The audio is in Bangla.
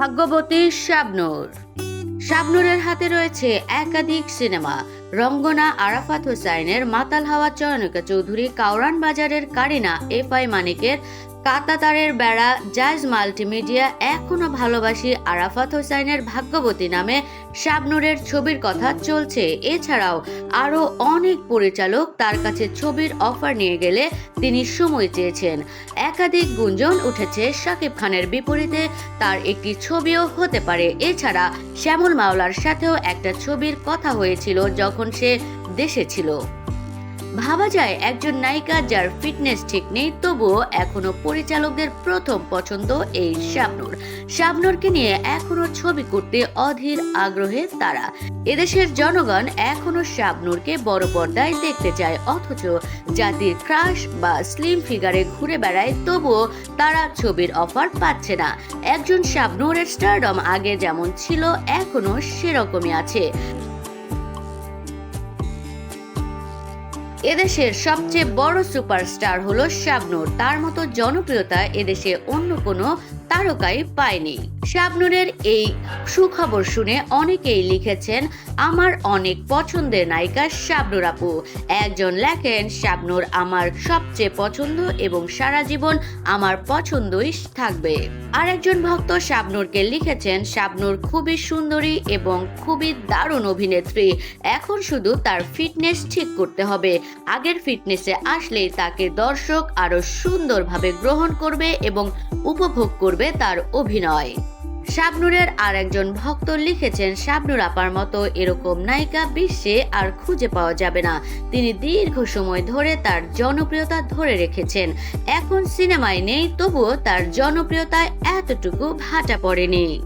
ভাগ্যবতী শাবনুর। শাবনুরের হাতে রয়েছে একাধিক সিনেমা। রঙ্গনা, আরাফাত হোসাইনের, মাতাল হাওয়া, চয়নিকা চৌধুরী কাউরান বাজারের, কারিনা এফ আই মানিকের কাতাতারের বেড়া জাজ মাল্টিমিডিয়া এখনও ভালোবাসি আরাফাত হোসাইনের ভাগ্যবতী নামে শাবনূরের ছবির কথা চলছে। এছাড়াও আরও অনেক পরিচালক তার কাছে ছবির অফার নিয়ে গেলে তিনি সময় চেয়েছেন। একাধিক গুঞ্জন উঠেছে শাকিব খানের বিপরীতে, তার একটি ছবিও হতে পারে। এছাড়া শ্যামল মাওলার সাথেও একটা ছবির কথা হয়েছিল যখন সে দেশে ছিল। ভাবা যায় একজন নায়িকা যার ফিটনেস ঠিক নেই, তবুও এখনও পরিচালকদের প্রথম পছন্দ এই শাবনূর। শাবনূরকে নিয়ে এখনও ছবি করতে অধীর আগ্রহে তারা। এদেশের জনগণ এখনও শাবনূরকে বড় পর্দায় দেখতে চায়, অথচ জাতির ক্রাশ বা স্লিম ফিগারে ঘুরে বেড়ায়, তবুও তারা ছবির অফার পাচ্ছে না। একজন শাবনূরের স্টারডম আগে যেমন ছিল, এখনও সেরকমই আছে। এদেশের সবচেয়ে বড় সুপারস্টার হলো শাবনূর। তার মতো জনপ্রিয়তা এদেশে অন্য কোনো তারকাই পায়নি। শাবনুরের এই সুখবর শুনে অনেকেই লিখেছেন, আমার অনেক পছন্দের নায়িকা শাবনুর আপু। একজন লেখেন, শাবনূর আমার সবচেয়ে পছন্দ এবং সারা জীবন আমার পছন্দই থাকবে। আর একজন ভক্ত শাবনূরকে লিখেছেন, শাবনূর খুবই সুন্দরী এবং খুবই দারুণ অভিনেত্রী। এখন শুধু তার ফিটনেস ঠিক করতে হবে। আগের ফিটনেসে আসলেই তাকে দর্শক আরও সুন্দরভাবে গ্রহণ করবে এবং উপভোগ করবে তার অভিনয়। শাবনুরের আর একজন ভক্ত লিখেছেন, শাবনুর আপার মতো এরকম নায়িকা বিশ্বে আর খুঁজে পাওয়া যাবে না। তিনি দীর্ঘ সময় ধরে তার জনপ্রিয়তা ধরে রেখেছেন। এখন সিনেমায় নেই, তবুও তার জনপ্রিয়তায় এতটুকু ভাটা পড়েনি।